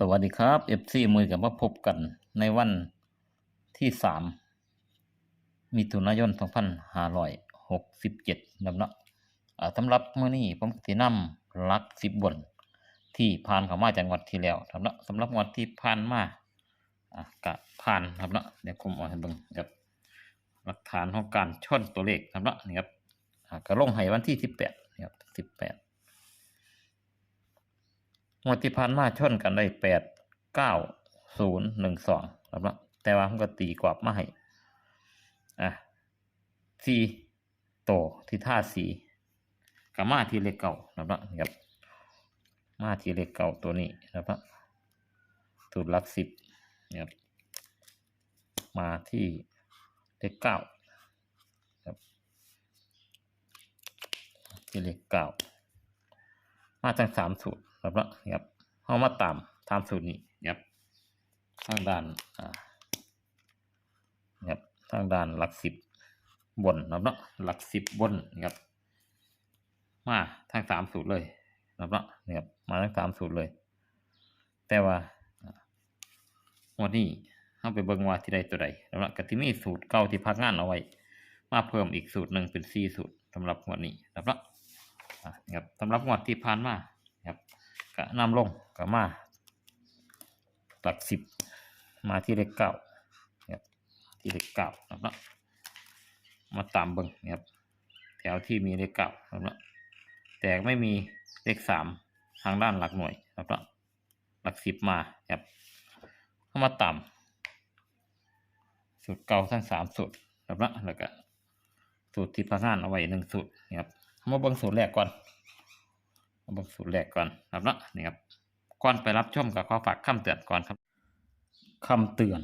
สวัสดีครับ FC มือกับมาพบกันในวันที่สามมิถุนายน2567นำเนาะอ่าสำหรับเมื้อนี้ผมสินำหลักสิบบน ที่ผ่านเข้ามาจากงวดที่แล้วครับเนาะสำหรับงวดที่ผ่านมาอะกะผ่านครับเนาะเดี๋ยวผมเอาให้เบิ่งครับหลักฐานของการชนตัวเลขครับเนาะนี่ครับอ่าก็ลงให้วันที่18นี่ครับ18 งวดที่ผ่านมาชนกันได้แปดเก้าศูนย์หนึ่งสองครับเนาะแต่ว่าผมก็ตีกรอบมาให้อะสี่โตที่ท่าสีกับมาที่เลขเก่าครับเนาะครับมาที่เลขเก่าตัวนี้ครับเนาะสูตรลักสิบนี่ครับมาที่เลขเก้าครับที่เลขเก้ามาทั้งสามสูตร ครับเนาะนี่ครับเอามาตามตามสูตรนี้ครับทางด้านอ่าครับทางด้านหลักสิบบนครับเนาะหลักสิบบนนี่ครับมาทั้งสามสูตรเลยครับเนาะครับมาทั้งสามสูตรเลย แต่ว่าวันนี้เอาไปเบิ่งว่าที่ใดตัวใดแล้วนะก็ที่มีสูตรเก่าที่พักงานเอาไว้ มาเพิ่มอีกสูตรหนึ่งเป็นสี่สูตรสำหรับงวันนี้ครับเนาะครับสำหรับงวดที่ผ่านมาครับ ก็นำลงก็มาหลักสิบมาที่เลขเก้าครับที่เลขเก้านะครับมาตามเบิ้งนะครับแถวที่มีเลขเก้านะครับแต่ไม่มีเลขสามทางด้านหลักหน่วยนะครับหลักสิบมาครับเข้ามาตามสูตรเก่าทั้งสามสูตรนะครับแล้วก็สูตรที่พักงานเอาไว้หนึ่งสูตรนะครับมาเบิ่งสูตรแรกก่อน มาเบิ่งสูตรแรกก่อนครับเนาะนี่ครับก่อนไปรับชมกับข้อฝากคำเตือนก่อนครับคำเตือน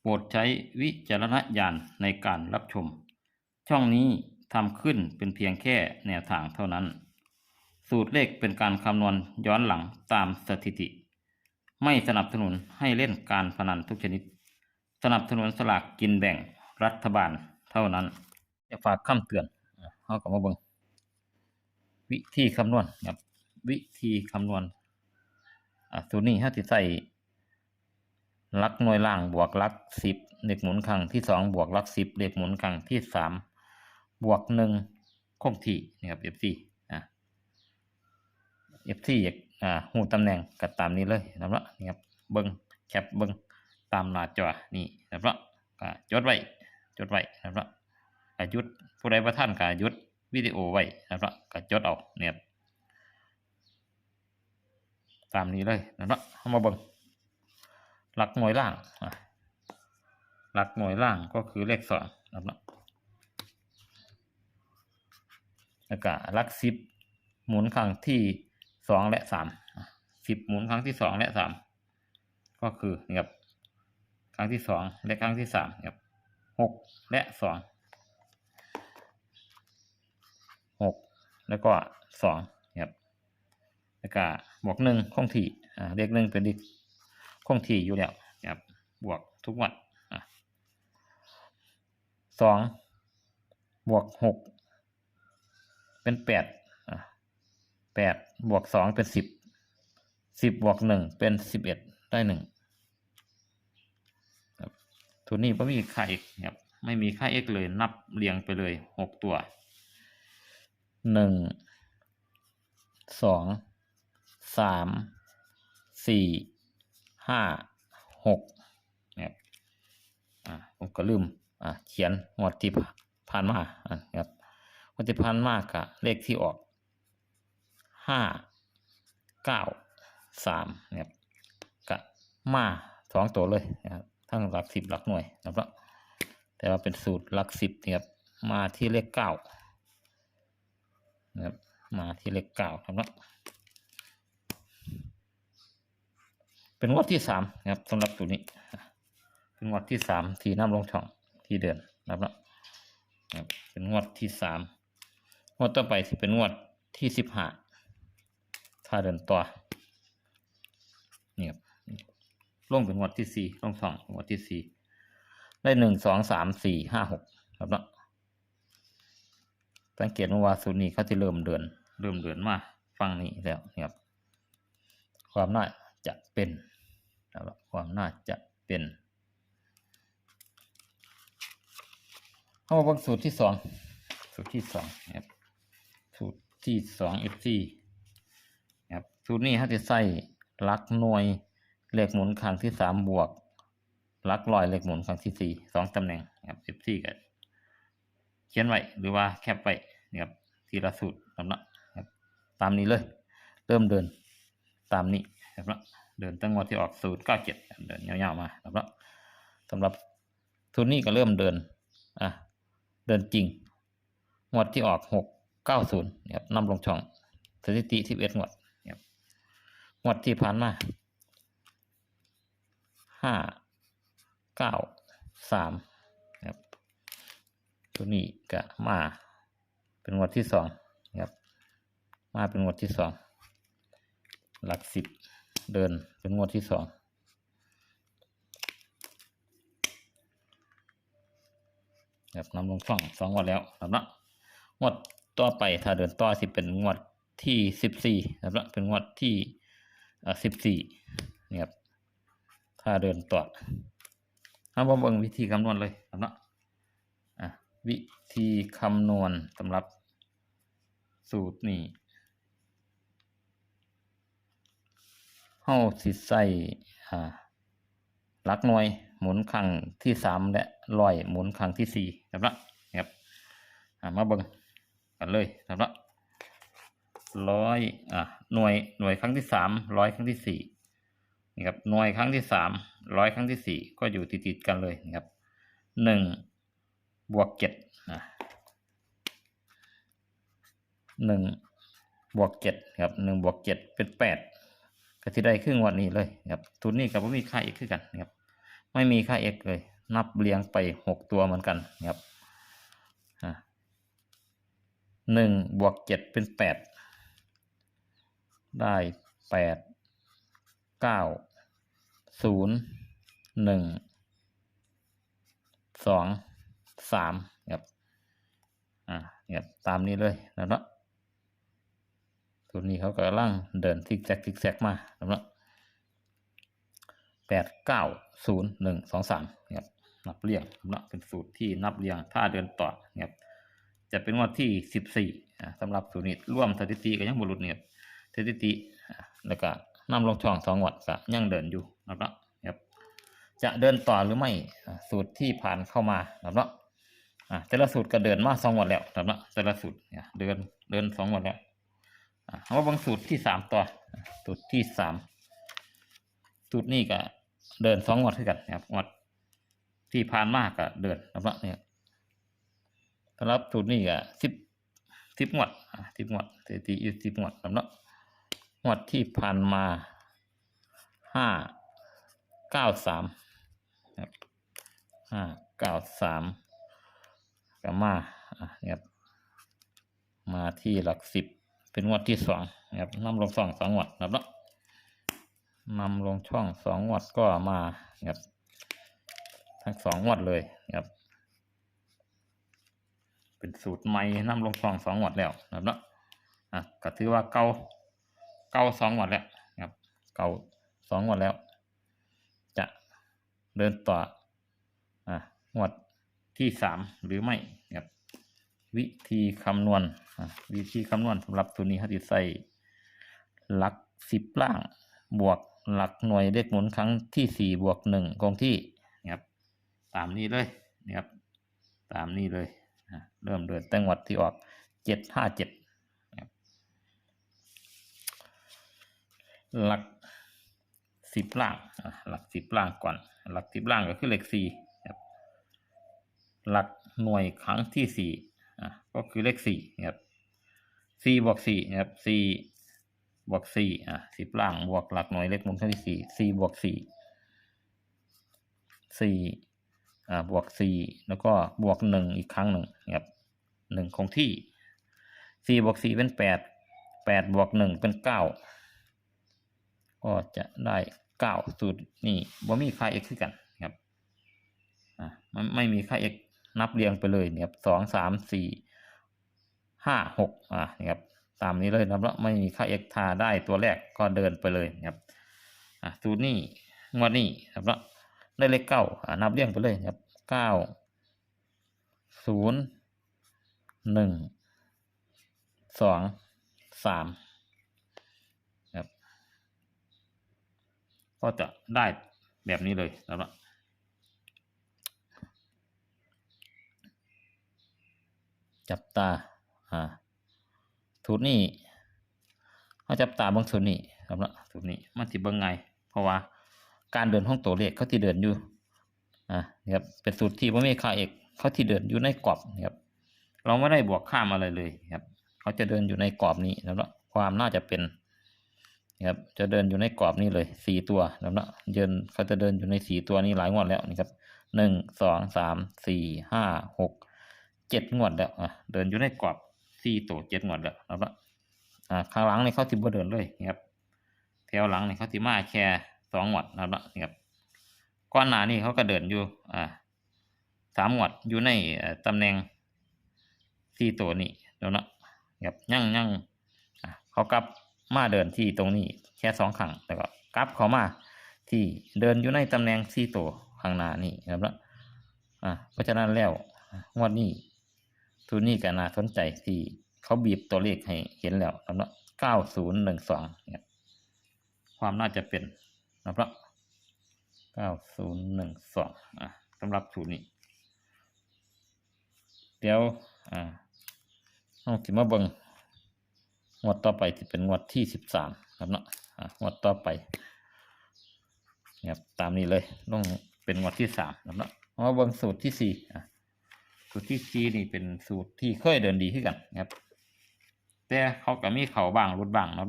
โปรดใช้วิจารณญาณในการรับชม ช่องนี้ทำขึ้นเป็นเพียงแค่แนวทางเท่านั้น สูตรเลขเป็นการคำนวณย้อนหลังตามสถิติ ไม่สนับสนุนให้เล่นการพนันทุกชนิด สนับสนุนสลากกินแบ่งรัฐบาลเท่านั้นจะฝากคำเตือนเขาก็มาเบิ่ง วิธีคำนวณครับ วิธีคำนวณอะตัวนี้ถ้าติใส่ลักหน่วยล่างบวกลักสิบเลขหมุนครั้งที่สองบวกลักสิบเลขหมุนครั้งที่สามบวกหนึ่งคงที่นะครับ F4 อะ F4 อยากอ่าหูตำแหน่งก็ตามนี้เลยนะครับนี่ครับเบิ้งแคปเบิ้งตามหน้าจอนี่นะครับจดไว้จดไว้นะครับกยุดผู้ใดประท่านกยุด วิดีโอไว้นะครับกจดเอาเนี่ยตามนี้เลยนะครับเอามาเบิ่งหลักหน่วยล่างหลักหน่วยล่างก็คือเลขสองนะครับแล้วก็ลักสิบหมุนครั้งที่สองและสามสิบหมุนครั้งที่สองและสามก็คือนี่ครับครั้งที่สองและครั้งที่สามครับหกและสอง หกแล้วก็สองครับแล้วก็บวกหนึ่งคงที่อ่าเลขหนึ่งเป็นเลขคงที่อยู่แล้วครับบวกทุกวันอะสองบวกหกเป็นแปดอะแปดบวกสองเป็นสิบสิบบวกหนึ่งเป็นสิบเอ็ดได้หนึ่งครับตัวนี้ไม่มีค่า x ครับไม่มีค่า x เลยนับเรียงไปเลยหกตัว หนึ่งสองสามสี่ห้าหกนะครับอ่าผมก็ลืมอ่าเขียนงวดที่ผ่านมาอะครับงวดที่ผ่านมากะเลขที่ออกห้าเก้าสามนะครับกะมาสองตัวเลยนะครับทั้งหลักสิบหลักหน่วยนะครับแต่ว่าเป็นสูตรหลักสิบนะครับมาที่เลขเก้า นะครับมาที่เลขเก้าครับเนาะเป็นงวดที่สามนะครับสำหรับตัวนี้ เป็นงวดที่สามที่น้ำลงช่องที่เดือนนะครับเนาะเป็นงวดที่สามงวดต่อไปที่เป็นงวดที่สิบห้าถ้าเดินต่อนี่ครับลงเป็นงวดที่สี่ลงช่องงวดที่สี่ได้หนึ่งสองสามสี่ห้าหกครับเนาะ สังเกตว่าสูตรนี้เขาจะเริ่มเดินเริ่มเดินมาฟังนี้แล้วนี่ครับ ความน่าจะเป็นนะครับความน่าจะเป็นเข้ามาเบิ่งสูตรที่สองสูตรที่สองนะครับสูตรที่สอง FC นะครับสูตรนี้เขาจะใส่ลักหน่วยเลขหมุนครั้งที่สามบวกลักร้อยเลขหมุนครั้งที่สี่สองตำแหน่งนะครับ FC ก็เขียนไว้หรือว่าแคปไว้ นะครับทีละสูตรสำหรับนะครับตามนี้เลย เริ่มเดินตามนี้นะครับเดินตั้งงวดที่ออกสูตรเก้าเจ็ดเดินยาวๆมานะครับสำหรับสูตรนี้ก็เริ่มเดินอะเดินจริงงวดที่ออกหกเก้าศูนย์นะครับนำลงช่องสถิติที่เอ็ดงวดนะครับงวดที่ผ่านมาห้าเก้าสามครับตัวนี้ก็มา เป็นงวดที่สองนะครับมาเป็นงวดที่สองหลักสิบเดินเป็นงวดที่สองครับนำลงช่องสองงวดแล้วครับนะงวดต่อไปถ้าเดินต่อสิเป็นงวดที่สิบสี่ครับเนะเป็นงวดที่สิบสี่นี่ครับถ้าเดินต่อเอามาเบิ่งวิธีคำนวณเลยครับนะอะวิธีคำนวณสำหรับ สูตรนี้เฮาสิใส่อ่าหลักหน่วยหมุนครั้งที่สามและร้อยหมุนครั้งที่สี่ครับละครับอ่ามาเบิ่งกันเลยครับละร้อยอ่าหน่วยหน่วยครั้งที่สามร้อยครั้งที่สี่นี่ครับหน่วยครั้งที่สามร้อยครั้งที่สี่ก็อยู่ติดๆกันเลยนะครับหนึ่งบวกเจ็ดอ่า หนึ่งบวกเจ็ดครับหนึ่งบวกเจ็ดเป็นแปดก็ที่ได้ครึ่งวันนี้เลยครับทุนนี้กับว่ามีค่า x คือกันนะครับไม่มีค่า x เลย นับเรียงไปหกตัวเหมือนกันครับหนึ่งบวกเจ็ดเป็นแปดได้แปดเก้าศูนย์หนึ่งสองสามครับอ่าเนี่ยตามนี้เลยแล้วเนาะ ตัวนี้เขากำลังเดินทิกแซกทิกแซกมาสำหรับแปดเก้าศูนย์หนึ่งสองสามครับนับเรียงสำหรับเป็นสูตรที่นับเรียงถ้าเดินต่อครับจะเป็นงวดที่สิบสี่สำหรับสูตรนี้ร่วมสถิติก็ยังบุรุษเนี่ยสถิติแล้วก็นำลงช่องสองงวดก็ยังเดินอยู่นะครับครับ จะเดินต่อหรือไม่สูตรที่ผ่านเข้ามานะครับอ่าแต่ละสูตรก็เดินมาสองงวดแล้วนะครับแต่ละสูตรเนี่ยเดินเดินสองงวดแล้ว เอามาเบางสูตรที่สามต่อสูตรที่สามสูตรนี้ก็เดินสองงวดขึ้นกันนะครับงวดที่ผ่านมากก็เดินนะครับเนี่ยสำหรับสูตรนี้ก็สิบสิบงวดสิบงวดสถิติอยู่สิบงวดสำหรับงวดที่ผ่านมาห้าเก้าสามห้าเก้าสามก็มาเนี่ยมาที่หลักสิบ เป็นงวดที่สองนะครับนำลงช่องสองงวดนะครับเนาะนำลงช่องสองงวดก็มานะครับทั้งสองงวดเลยนะครับ เป็นสูตรใหม่นำลงช่องสองงวดแล้วนะครับเนาะอะก็ถือว่าเก่าเก่าสองงวดแล้วนะครับเก่าสองงวดแล้ว จะเดินต่ออะงวดที่สามหรือไม่นะครับ วิธีคำนวณวิธีคำนวณสำหรับตัวนี้เขาจะใส่หลักสิบล่างบวกหลักหน่วยเลขหมุนครั้งที่สี่บวกหนึ่งคงที่นะครับตามนี้เลยนะครับตามนี้เลยเริ่มเดินตั้งวัดที่ออกเจ็ดห้าเจ็ดหลักสิบล่างหลักสิบล่างก่อน หลักสิบล่างก็คือเลขสี่หลักหน่วยครั้งที่สี่ อะก็คือเลขสี่นะครับสี่บวกสี่นะครับสี่บวกสี่อะสิบล่างบวกหลักหน่วยเลขมุนครั้งที่สี่สี่บวกสี่สี่อ่าบวกสี่แล้วก็บวกหนึ่งอีกครั้งหนึ่งนะครับหนึ่งคงที่สี่บวกสี่เป็นแปดแปดบวกหนึ่งเป็นเก้าก็จะได้เก้าสูตรนี่บ่มีค่า x คือกันครับอะมันไม่มีค่า x นับเรียงไปเลยนี่ยครับสองสามสี่ห้าหกอ่านี่ครับตามนี้เลยนะครับแล้วไม่มีค่า x ทาได้ตัวแรกก็เดินไปเลยนะครับอะสูตรนี้งวดนี้นะครับเนาะได้เลขเก้าอ่านับเรียงไปเลยนะครับเก้าศูนย์หนึ่งสองสามครับก็จะได้แบบนี้เลยนะครับเนาะ จับตาอ่าสูตรนี้เขาจับตาเบิ่งสูตรนี้ครับเนาะสูตรนี้มันสิเบิ่งไง เพราะว่าการเดินของตัวเลขเขาที่เดินอยู่อ่านี่ครับเป็นสูตรที่ว่ามีค่าเอกเขาที่เดินอยู่ในกรอบนี่ครับเราไม่ได้บวกข้ามอะไรเลยครับเขาจะเดินอยู่ในกรอบนี้แล้วเนาะความน่าจะเป็นนะครับจะเดินอยู่ในกรอบนี้เลยสี่ตัวแล้วเนะเดินเขาจะเดินอยู่ในสี่ตัวนี้หลายงวดแล้วนี่ครับหนึ่งสองสามสี่ห้าหก เจ็ดงวดแล้วอะเดินอยู่ในกรอบสี่ตัวเจ็ดงวดแล้วแล้วเนาะอ่าข้างหลังนี่เขาติบ่เดินเลยนี่ครับแถวหลังนี่เขาติมาแค่สองงวดแล้วนะครับก้อนหนานี่เขาก็เดินอยู่อ่าสามงวดอยู่ในตำแหน่งที่ตัวนี้แล้วนะครับยั่งยั่งอะเขากลับมาเดินที่ตรงนี้แค่สองครั้งแล้วก็กลับเขามาที่เดินอยู่ในตำแหน่งที่ตัวข้างหน้านี่ครับเนาะอะเพราะฉะนั้นแล้วงวดนี้ ตัวนี้ก็น่าสนใจที่เขาบีบตัวเลขให้เห็นแล้วครับเนะเก้าศูนย์หนึ่งสองเนี่ยความน่าจะเป็นนะครับเก้าศูนย์หนึ่งสองอะสำหรับสูตรนี้ เดี๋ยวอ่าเอาสิมาเบิงงวดต่อไปที่เป็นงวดที่สิบสามครับเนาะอ่างวดต่อไปครับตามนี้เลยต้องเป็นงวดที่สามครับเนาะเอามาเบิงสูตรที่สี่อะ สูตรที่สี่นี่เป็นสูตรที่เคยเดินดีขึ้นกันนะครับ แต่เขาก็มีเขาบ้างรุดบ้างเนาะ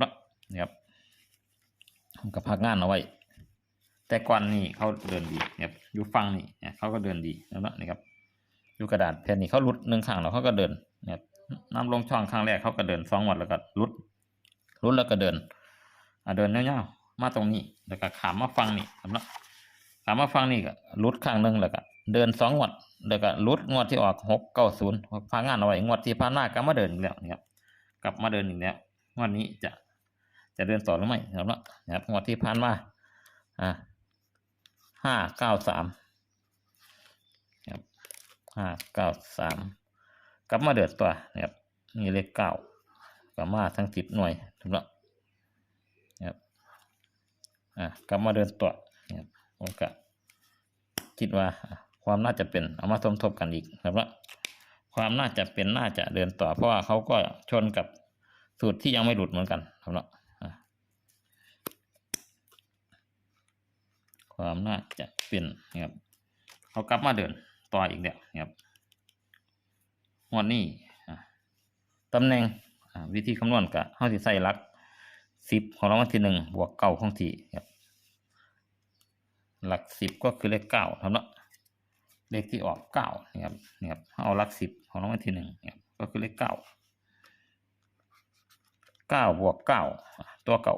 นะครับผมก็พักงานเอาไว้ แต่ก่อนนี่เขาเดินดีนะครับอยู่ฟังนี่เนี่ยเขาก็เดินดีนะครับเนาะครับอยู่กระดาษแผ่นนี้เขาหลุดหนึ่งข้างแล้วเขาก็เดินนะครับน้ำลงช่องข้างแรกเขาก็เดินสองวันแล้วก็หลุดหลุดแล้วก็เดินอ่าเดินเงี้ยวๆมาตรงนี้แล้วก็ขามมาฟังนี่สำหรับขามมาฟังนี่ก็หลุดข้างหนึ่งแล้วก็ เดินสองงวดแล้วก็หลุดงวดที่ออกหกเก้าศูนย์พางานเอาไว้งวดที่ผ่านหน้าก็มาเดินอีกแล้วนะครับกลับมาเดินอีกแล้วงวดนี้จะจะเดินต่อหรือไม่สำหรับนะครับงวดที่ผ่านมาอ่าห้าเก้าสามครับห้าเก้าสามกลับมาเดือดตัวนะครับนี่เลขเก้ากลับมาทั้งสิบหน่วยถูกแล้วนะครับอ่ากลับมาเดินตัวนะครับผมก็คิดว่า ความน่าจะเป็นเอามาสมทบกันอีกนะครับว่าความน่าจะเป็นน่าจะเดินต่อ เพราะว่าเขาก็ชนกับสูตรที่ยังไม่หลุดเหมือนกันครับเนาความน่าจะเป็นนะครับเขากลับมาเดินต่ออีกแล้วนะครับงวดนี้ตำแหน่งวิธีคำนวณกับเขาสิใส่ลักสิบของรางวัลที่หนึ่งบวกเก้าของที่ครับหลักสิบก็คือเลขเก้าครับเนาะ เลขที่ออกเก้านะครับนะครับเอาลักสิบของรางวัลที่หนึ่งนะครับก็คือเลขเก้าเก้าบวกเก้าตัวเก่า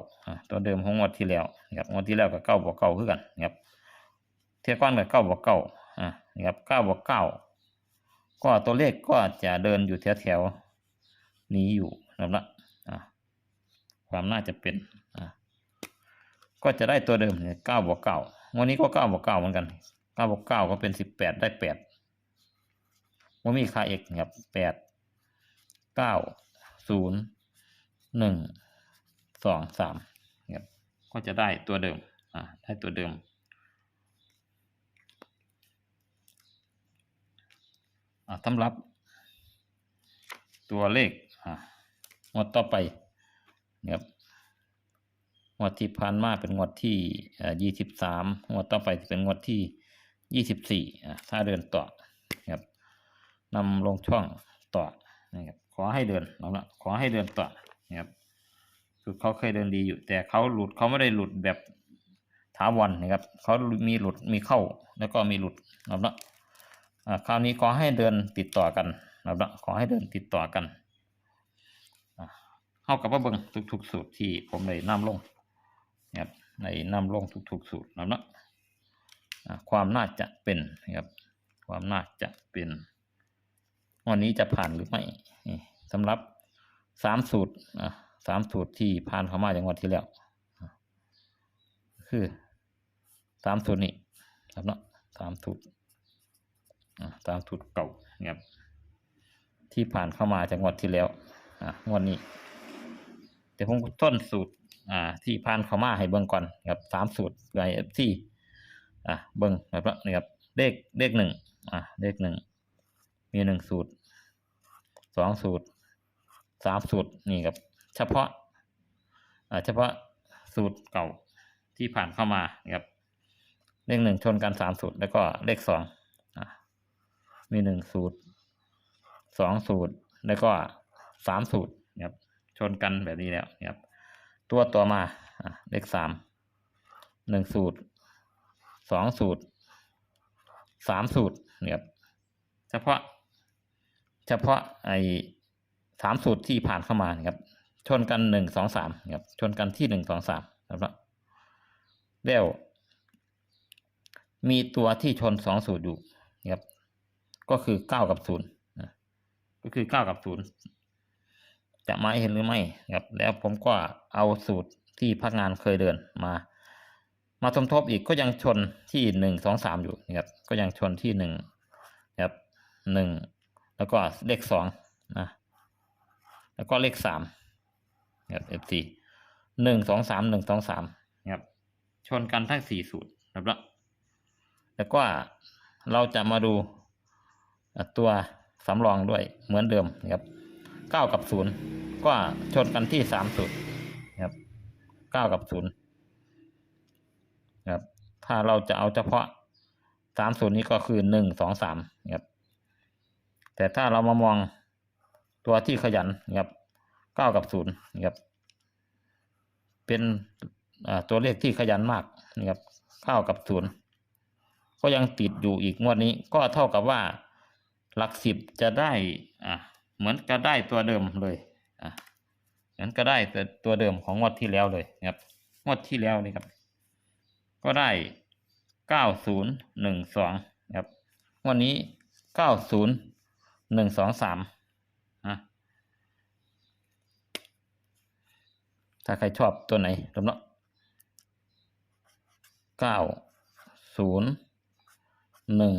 ตัวเดิมของงวดที่แล้วนะครับงวดที่แล้วกับเก้าบวกเก้าคือกันนะครับเทียบก้อนกับเก้าบวกเก้าอะนะครับเก้าบวกเก้าก็ตัวเลขก็จะเดินอยู่แถวแถวๆนี้อยู่นะครับอะความน่าจะเป็นอะก็จะได้ตัวเดิมเนี่ยเก้าบวกเก้าวันนี้ก็เก้าบวกเก้าเหมือนกัน เก้าบวกเก้าก็เป็นสิบแปดได้แปดว่ามีค่าเอกนะครับแปดเก้าศูนย์หนึ่งสองสามครับก็จะได้ตัวเดิมอ่าได้ตัวเดิม อ่าสำหรับ ตัวเลขอ่างวดต่อไปครับงวดที่ผ่านมาเป็นงวดที่ยี่สิบสามงวดต่อไปจะเป็นงวดที่ ยี่สิบสี่ถ้าเดินต่อนะครับนำลงช่องต่อนะครับขอให้เดินเอาละขอให้เดินต่อนะครับคือเขาเคยเดินดีอยู่ แต่เขาหลุดเขาไม่ได้หลุดแบบถาวรนนะครับเขามีหลุดมีเข้าแล้วก็มีหลุดเอาละคราวนี้ขอให้เดินติดต่อกันนะครับเนาะขอให้เดินติดต่อกันเข้ากับว่าเบิ่งทุกๆสูตรที่ผมได้นำลงนะครับในนำลงทุกๆสูตรนะครับเนาะ ความน่าจะเป็นนะครับ ความน่าจะเป็นวันนี้จะผ่านหรือไม่สำหรับสามสูตรสามสูตรที่ผ่านเข้ามาอย่างวันที่แล้วคือสามสูตรนี้ครับเนาะสามสูตรสามสูตรเก่านะครับที่ผ่านเข้ามาจากงวดที่แล้วงวดนี้เดี๋ยวผมต้นสูตรที่ผ่านเข้ามาให้เบิ่งก่อนครับสามสูตรไอเอฟซี อ่าเบิ่งแบบนี่ครับเลขเลขหนึ่งอ่าเลขหนึ่งมีหนึ่งสูตรสองสูตรสามสูตรนี่ครับเฉพาะอ่าเฉพาะสูตรเก่าที่ผ่านเข้ามานะครับเลขหนึ่งชนกันสามสูตรแล้วก็เลขสองอ่ามีหนึ่งสูตรสองสูตรแล้วก็สามสูตรครับชนกันแบบนี้แล้วครับตัวต่อมาอะเลขสามหนึ่งสูตร สองสูตรสามสูตรนะครับเฉพาะ เฉพาะไอ้สามสูตรที่ผ่านเข้ามาครับ ชนกันหนึ่งสองสามนะครับชนกันที่หนึ่งสองสามนะครับแล้วมีตัวที่ชนสองสูตรอยู่นะครับ ก็คือเก้ากับศูนย์นะก็คือเก้ากับศูนย์จะมาให้เห็นหรือไม่ครับ แล้วผมก็เอาสูตรที่พักงานเคยเดินมา มาสมทบอีกก็ยังชนที่หนึ่งสองสามอยู่นะครับ ก็ยังชนที่หนึ่งนะครับหนึ่งแล้วก็เลขสองนะแล้วก็เลขสามนะครับ F4 หนึ่งสองสามหนึ่งสองสามนะครับชนกันทั้งสี่สูตรนะครับแล้วแล้วก็เราจะมาดูตัวสำรองด้วยเหมือนเดิมนะครับเก้ากับศูนย์ก็ชนกันที่สามสูตรนะครับเก้ากับศูนย์ ถ้าเราจะเอาเฉพาะสามศูนย์นี้ก็คือหนึ่งสองสามนะครับแต่ถ้าเรามามองตัวที่ขยันนะครับเก้ากับศูนย์นะครับเป็นตัวเลขที่ขยันมากนะครับเก้ากับศูนย์ก็ยังติดอยู่อีกงวดนี้ก็เท่ากับว่าหลักสิบจะได้อ่าเหมือนก็ได้ตัวเดิมเลยอ่าเหมือนก็ได้แต่ตัวเดิมของงวดที่แล้วเลยนะครับงวดที่แล้วนี่ครับ ก็ได้เก้าศูนย์หนึ่งสองครับวันนี้เก้าศูนย์หนึ่งสองสามอะถ้าใครชอบตัวไหนลำเนาะเก้าศูนย์หนึ่ง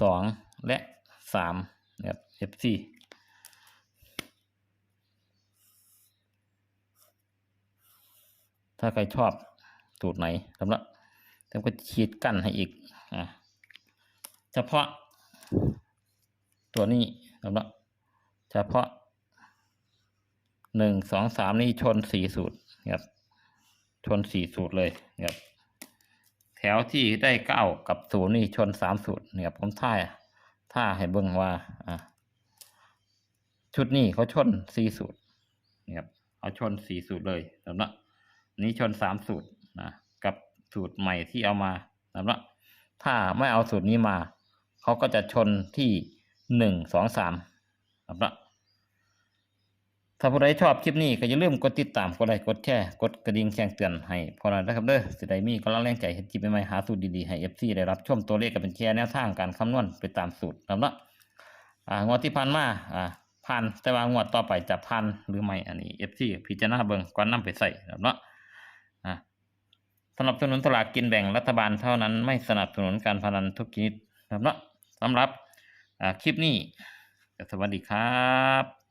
สองและสามนะครับ FC ถ้าใครชอบ ตรไหนสำหรับผมก็ขีดกั้นให้อีกอะเฉพาะ ตัวนี้สำหรับเฉพาะหนึ่งสองสามนี่ชนสี่สูตรครับชนสี่สูตรเลยครับแถวที่ได้เก้ากับศูนย์นี่ชนสามสูตรเนี่ยผมท่าท่าให้เบิ่งว่าอะชุดนี้เขาชนสี่สูตรนะครับเขาชนสี่สูตรเลยสำหรับนี้ชนสามสูตร สูตรใหม่ที่เอามาสำหรับถ้าไม่เอาสูตรนี้มาเขาก็จะชนที่หนึ่งสองสามสำหรับถ้าผู้ใดชอบคลิปนี้ก็อย่าลืมกดติดตามกดไลค์กดแชร์กดกระดิ่งแจ้งเตือนให้พอหน่อยนะครับเด้อสิได้มีกำลังแรงใจเห็นคลิปใหม่ๆหาสูตรดีๆให้เอฟซีได้รับชมตัวเลขกับเป็นแชร์แนวทางการคำนวณไปตามสูตรสำหรับอ่างวดที่ผ่านมาอ่าผ่านแต่ว่างวดต่อไปจะผ่านหรือไม่อันนี้เอฟซีพิจารณาเบิ่งก่อนนำไปใส่สำหรับ สนับสนุนสลากกินแบ่งรัฐบาลเท่านั้นไม่สนับสนุนการพนันทุกชนิดนะครับสำหรับคลิปนี้สวัสดีครับ